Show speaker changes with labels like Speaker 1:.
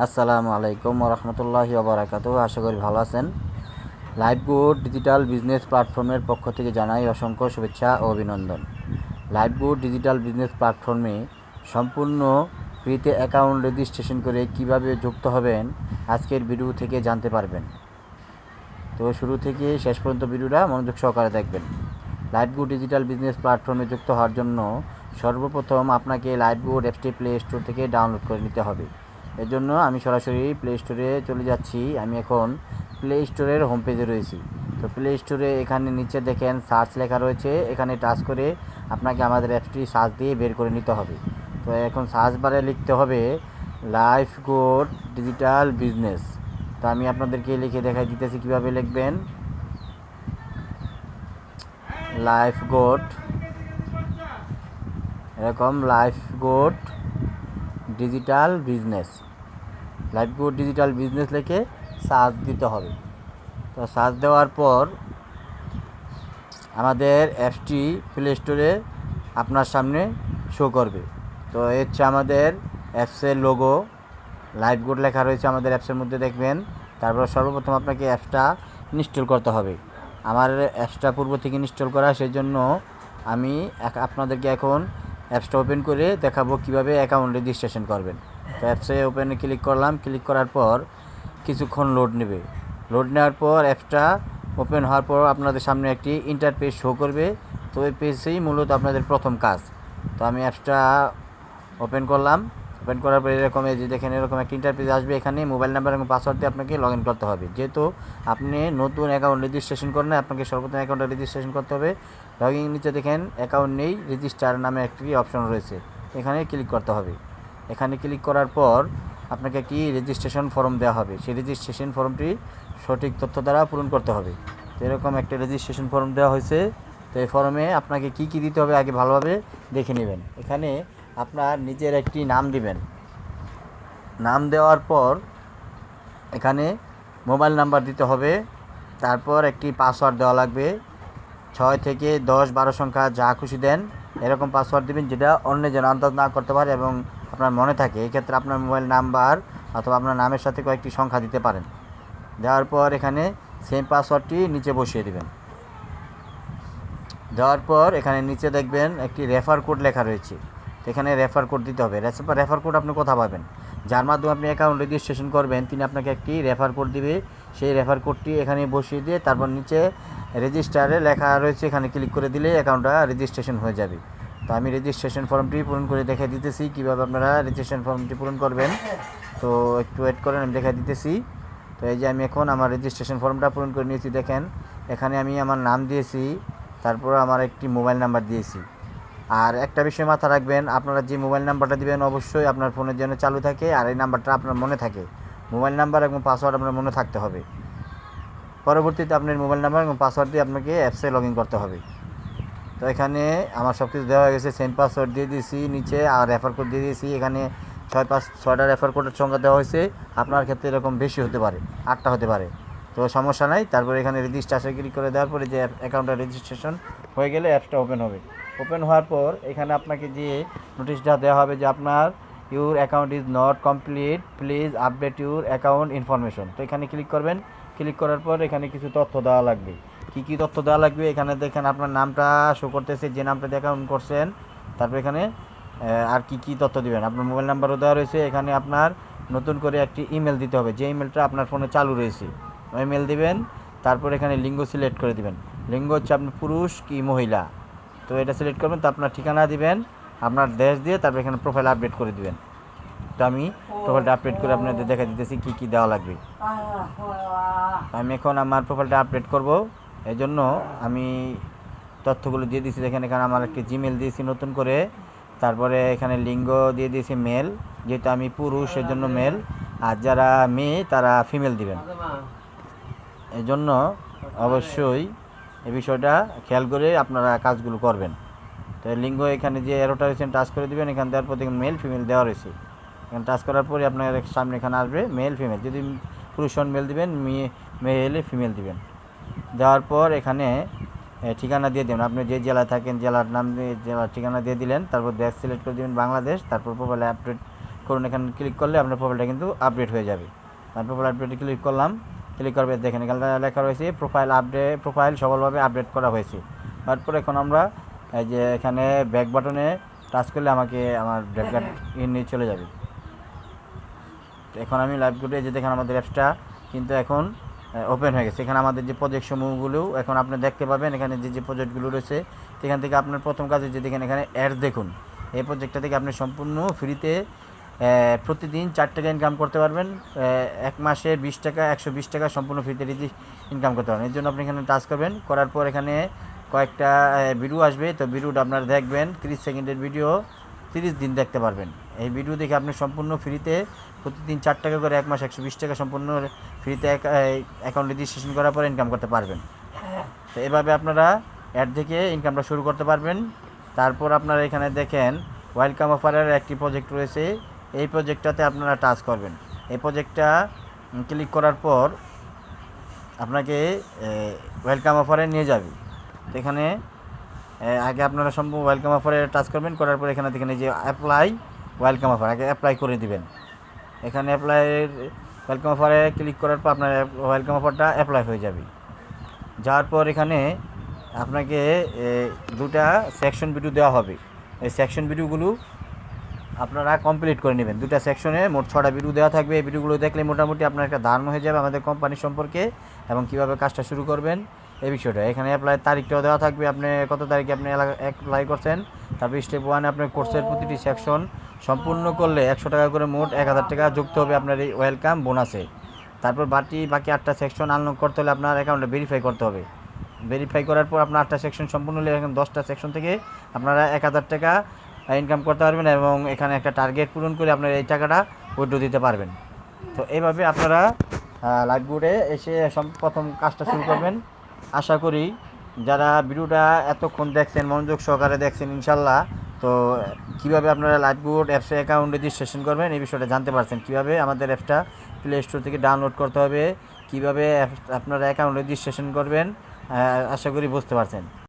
Speaker 1: আসসালামু আলাইকুম রহমতুল্লাহি ওবরাকাতু আশা করি ভালো আছেন। লাইভ গুড ডিজিটাল বিজনেস প্ল্যাটফর্মের পক্ষ থেকে জানাই অসংখ্য শুভেচ্ছা ও অভিনন্দন। লাইভ গুড ডিজিটাল বিজনেস প্ল্যাটফর্মে সম্পূর্ণ ফ্রিতে অ্যাকাউন্ট রেজিস্ট্রেশন করে কীভাবে যুক্ত হবেন আজকের ভিডিও থেকে জানতে পারবেন। তো শুরু থেকে শেষ পর্যন্ত ভিডিওটা মনোযোগ সহকারে দেখবেন। লাইভ গুড ডিজিটাল বিজনেস প্ল্যাটফর্মে যুক্ত হওয়ার জন্য সর্বপ্রথম আপনাকে লাইভ গুড অ্যাপসটি প্লে স্টোর থেকে ডাউনলোড করে নিতে হবে। এর জন্য আমি সরাসরি প্লে স্টোরে চলে যাচ্ছি। আমি এখন প্লে স্টোরের হোম পেজে রয়েছি। তো প্লে স্টোরে এখানে নিচে দেখেন সার্চ লেখা রয়েছে। এখানে টাচ করে আপনাকে আমাদের অ্যাপসটি সার্চ দিয়ে বের করে নিতে হবে। তো এখন সার্চ বারে লিখতে হবে লাইফ গুড ডিজিটাল বিজনেস তো আমি আপনাদেরকে লিখে দেখাই দিতেছি কীভাবে লিখবেন। লাইফ গোট এরকম life good digital business. Life good digital business লিখে সার্চ দিতে হবে। তো সার্চ দেওয়ার পর আমাদের অ্যাপসটি প্লে স্টোরে আপনার সামনে শো করবে। তো হচ্ছে আমাদের অ্যাপসের লোগো লাইভ গুড লেখা রয়েছে আমাদের অ্যাপসের মধ্যে, দেখবেন। তারপর সর্বপ্রথম আপনাকে অ্যাপসটা ইনস্টল করতে হবে। আমার অ্যাপসটা পূর্ব থেকে ইনস্টল করা সেই জন্য আমি আপনাদেরকে এখন অ্যাপসটা ওপেন করে দেখাবো কীভাবে অ্যাকাউন্ট রেজিস্ট্রেশন করবেন। তো অ্যাপসে ওপেনে ক্লিক করলাম, ক্লিক করার পর কিছুক্ষণ লোড নেবে। লোড নেওয়ার পর অ্যাপসটা ওপেন হওয়ার পর আপনাদের সামনে একটি ইন্টারপেজ শো করবে। তো ওই পেজেই মূলত আপনাদের প্রথম কাজ। তো আমি অ্যাপসটা ওপেন করলাম। ওপেন করার পর এরকম এই যে দেখেন, এরকম একটা ইন্টারপেজ আসবে এখানে। মোবাইল নাম্বার এবং পাসওয়ার্ড দিয়ে আপনাকে লগ ইন করতে হবে। যেহেতু আপনি নতুন অ্যাকাউন্ট রেজিস্ট্রেশন করেন আপনাকে সর্বপ্রথম অ্যাকাউন্টটা রেজিস্ট্রেশন করতে হবে। লগ ইন নিচে দেখেন অ্যাকাউন্ট নেই রেজিস্টার নামে একটি অপশন রয়েছে। এখানে ক্লিক করতে হবে। এখানে ক্লিক করার পর আপনাকে একটি রেজিস্ট্রেশন ফর্ম দেওয়া হবে। সেই রেজিস্ট্রেশন ফর্মটি সঠিক তথ্য দ্বারা পূরণ করতে হবে। তো এরকম একটা রেজিস্ট্রেশন ফর্ম দেওয়া হয়েছে। তো এই ফর্মে আপনাকে কি কি দিতে হবে আগে ভালোভাবে দেখে নেবেন। এখানে আপনার নিজের একটি নাম দিবেন। নাম দেওয়ার পর এখানে মোবাইল নাম্বার দিতে হবে। তারপর একটি পাসওয়ার্ড দেওয়া লাগবে। ছয় থেকে দশ বারো সংখ্যা যা খুশি দেন, এরকম পাসওয়ার্ড দিবেন যেটা অন্য যেন আন্দাজ না করতে পারে এবং আপনার মনে থাকে। এই ক্ষেত্রে আপনার মোবাইল নাম্বার অথবা আপনার নামের সাথে কয়েকটি সংখ্যা দিতে পারেন। দেওয়ার পর এখানে সেম পাসওয়ার্ডটি নিচে বসিয়ে দেবেন। দেওয়ার পর এখানে নিচে দেখবেন একটি রেফার কোড লেখা রয়েছে। এখানে রেফার কোড দিতে হবে। রেফার কোড আপনি কোথা পাবেন? যার মাধ্যমে আপনি অ্যাকাউন্ট রেজিস্ট্রেশন করবেন, তিনি আপনাকে একটি রেফার কোড দিবে। সেই রেফার কোডটি এখানে বসিয়ে দিয়ে তারপর নিচে রেজিস্টারে লেখা রয়েছে, এখানে ক্লিক করে দিলে অ্যাকাউন্টটা রেজিস্ট্রেশন হয়ে যাবে। তো আমি রেজিস্ট্রেশন ফর্মটি পূরণ করে দেখে দিতেছি, কীভাবে আপনারা রেজিস্ট্রেশন ফর্মটি পূরণ করবেন। তো একটু ওয়েট করেন, আমি দেখা দিতেছি। তো এই যে আমি এখন আমার রেজিস্ট্রেশন ফর্মটা পূরণ করে নিয়েছি, দেখেন, এখানে আমি আমার নাম দিয়েছি, তারপর আমার একটি মোবাইল নাম্বার দিয়েছি। আর একটা বিষয় মাথা রাখবেন, আপনারা যে মোবাইল নাম্বারটা দিবেন, অবশ্যই আপনার ফোনের জন্য চালু থাকে, আর এই নাম্বারটা আপনার মনে থাকে। মোবাইল নাম্বার এবং পাসওয়ার্ড আপনার মনে থাকতে হবে। পরবর্তীতে আপনার মোবাইল নাম্বার এবং পাসওয়ার্ড দিয়ে আপনাকে অ্যাপসে লগ করতে হবে। তো এখানে আমার সব কিছু দেওয়া হয়ে গেছে সেম পাসওয়ার্ড দিয়ে দিয়েছি, নিচে আর রেফার কোড দিয়ে দিয়েছি, এখানে ছয় পাঁচ, ছয়টা রেফার কোডের সংখ্যা দেওয়া হয়েছে, আপনার ক্ষেত্রে এরকম বেশি হতে পারে, আটটা হতে পারে। তো সমস্যা নাই, তারপরে এখানে রেজিস্ট্রেশন ক্লিক করে দেওয়ার পরে যে অ্যাকাউন্টটা রেজিস্ট্রেশন হয়ে গেলে অ্যাপসটা ওপেন হবে। ওপেন হওয়ার পর এখানে আপনাকে যে নোটিশটা দেওয়া হবে যে আপনার your account is not complete please update your account information তো এখানে ক্লিক করবেন ক্লিক করার পর এখানে কিছু তথ্য দেওয়া লাগবে। কি কি তথ্য দেওয়া লাগবে? এখানে দেখেন আপনার নামটা শো করতেছে, যে নামটা দিয়ে অ্যাকাউন্ট করছেন, তারপর এখানে আর কি কি তথ্য দিবেন? আপনার মোবাইল নাম্বারও দেওয়া রয়েছে, এখানে আপনার নতুন করে একটি ইমেল দিতে হবে। যে ইমেলটা আপনার ফোনে চালু রয়েছে, ওই দিবেন, তারপর এখানে লিঙ্গ সিলেক্ট করে দিবেন। লিঙ্গ হচ্ছে আপনি পুরুষ কি মহিলা? তো এটা সিলেক্ট করবেন, তো আপনার ঠিকানা দিবেন, আপনার দেশ দিয়ে, তারপর এখানে প্রোফাইল আপডেট করে দিবেন। তো আমি প্রোফাইলটা আপডেট করে আপনাদের দেখা দিতেছি কী কী দেওয়া লাগবে। আমি এখন আমার প্রোফাইলটা আপডেট করব। এই জন্য আমি তথ্যগুলো দিয়ে দিয়েছি। দেখেন, এখানে আমার একটি জিমেল দিয়েছি নতুন করে। তারপরে এখানে লিঙ্গ দিয়ে দিয়েছি মেল যেহেতু আমি পুরুষ জন্য মেল আর যারা মেয়ে, তারা ফিমেল দিবেন। এই জন্য অবশ্যই এই বিষয়টা খেয়াল করে আপনারা কাজগুলো করবেন। তো লিঙ্গ এখানে যে এরোটা রয়েছে টাচ করে দিবেন। এখান দেওয়ার পর মেল ফিমেল দেওয়া রয়েছে। এখানে টাচ করার পরে আপনার সামনে এখানে আসবে মেল ফিমেল যদি পুরুষ হন মেল দিবেন, মেয়ে মেয়ে ফিমেল দিবেন। দেওয়ার পর এখানে ঠিকানা দিয়ে দেবেন। আপনি যে জেলায় থাকেন, জেলার নাম দিয়ে, জেলার ঠিকানা দিয়ে দিলেন, তারপর দেশ সিলেক্ট করে দেবেন বাংলাদেশ, তারপর প্রোফাইলে আপডেট করুন। এখানে ক্লিক করলে আপনার প্রোফাইলটা কিন্তু আপডেট হয়ে যাবে। আমি প্রোফাইল আপডেটে ক্লিক করলাম ক্লিক করবে দেখেন এখানে লেখা রয়েছে প্রোফাইল আপডেট প্রোফাইল সফলভাবে আপডেট করা হয়েছে। তারপর এখন আমরা, এই যে এখানে ব্যাক বাটনে টাচ করলে আমাকে আমার ব্যাক ইন নিয়ে চলে যাবে। এখন আমি লাইভ কোডে যে দেখেন আমাদের অ্যাপসটা কিন্তু এখন ওপেন হয়ে গেছে। এখানে আমাদের যে প্রজেক্ট সমূহগুলো এখন আপনি দেখতে পাবেন। এখানে যে যে প্রজেক্টগুলো রয়েছে, সেখান থেকে আপনার প্রথম কাজে যে দেখেন এখানে অ্যাড দেখুন। এই প্রজেক্টটা থেকে আপনি সম্পূর্ণ ফ্রিতে প্রতিদিন চার টাকা ইনকাম করতে পারবেন। এক মাসে বিশ টাকা, একশো বিশ টাকা সম্পূর্ণ ফ্রিতে রিজি ইনকাম করতে পারবেন। এর জন্য আপনি এখানে টাচ করবেন। করার পর এখানে কয়েকটা ভিডিও আসবে। তো ভিডিওটা আপনারা দেখবেন। তিরিশ সেকেন্ডের ভিডিও তিরিশ দিন দেখতে পারবেন। এই ভিডিও দেখে আপনি সম্পূর্ণ ফ্রিতে প্রতিদিন চার টাকা করে এক মাস একশো বিশ টাকা সম্পূর্ণ ফ্রিতে অ্যাকাউন্ট রেজিস্ট্রেশন করার পরে ইনকাম করতে পারবেন। তো এভাবে আপনারা অ্যাড থেকে ইনকামটা শুরু করতে পারবেন। তারপর আপনারা এখানে দেখেন ওয়েলকাম অফারের একটি প্রজেক্ট রয়েছে। এই প্রজেক্টটাতে আপনারা টাচ করবেন। এই প্রজেক্টটা ক্লিক করার পর আপনাকে ওয়েলকাম অফারে নিয়ে যাবে। এখানে আগে আপনারা সম্পূর্ণ ওয়েলকাম অফারে টাচ করবেন, করার পর এখানে দেখেন এই যে অ্যাপ্লাই ওয়েলকাম অফার আগে অ্যাপ্লাই করে দিবেন। এখানে অ্যাপ্লাই ওয়েলকাম অফারে ক্লিক করার পর আপনার ওয়েলকাম অফারটা অ্যাপ্লাই হয়ে যাবে। যাওয়ার পর এখানে আপনাকে দুটা সেকশন ভিডিও দেওয়া হবে। এই সেকশন ভিডিওগুলো আপনারা কমপ্লিট করে নেবেন। দুটা সেকশনে মোট ছটা ভিডিও দেওয়া থাকবে। এই ভিডিওগুলো দেখলে মোটামুটি আপনার একটা ধারণা হয়ে যাবে আমাদের কোম্পানি সম্পর্কে এবং কীভাবে কাজটা শুরু করবেন। এই বিষয়টা। এখানে অ্যাপ্লাই তারিখটাও দেওয়া থাকবে। আপনি কত তারিখে আপনি অ্যাপ্লাই করছেন? তারপর স্টেপ ওয়ানে আপনার কোর্সের প্রতিটি সেকশন সম্পূর্ণ করলে একশো টাকা করে মোট এক হাজার টাকা যুক্ত হবে আপনার এই ওয়েলকাম বোনাসে তারপর বাকি বাকি আটটা সেকশন আনলক করতে হলে আপনার অ্যাকাউন্টে ভেরিফাই করতে হবে। ভেরিফাই করার পর আপনার আটটা সেকশন সম্পূর্ণ হলে এখন দশটা সেকশন থেকে আপনারা এক হাজার টাকা ইনকাম করতে পারবেন এবং এখানে একটা টার্গেট পূরণ করে আপনারা এই টাকাটা উইড্রো দিতে পারবেন। তো এইভাবে আপনারা লাইভবোর্ডে এসে প্রথম কাজটা শুরু করবেন। আশা করি যারা ভিডিওটা এতক্ষণ দেখছেন, মনোযোগ সহকারে দেখছেন ইনশাল্লাহ, তো কীভাবে আপনারা লাইভবোর্ড অ্যাপসে অ্যাকাউন্ট রেজিস্ট্রেশন করবেন এই বিষয়টা জানতে পারছেন। কীভাবে আমাদের অ্যাপসটা প্লে স্টোর থেকে ডাউনলোড করতে হবে, কীভাবে আপনারা অ্যাকাউন্ট রেজিস্ট্রেশন করবেন আশা করি বুঝতে পারছেন।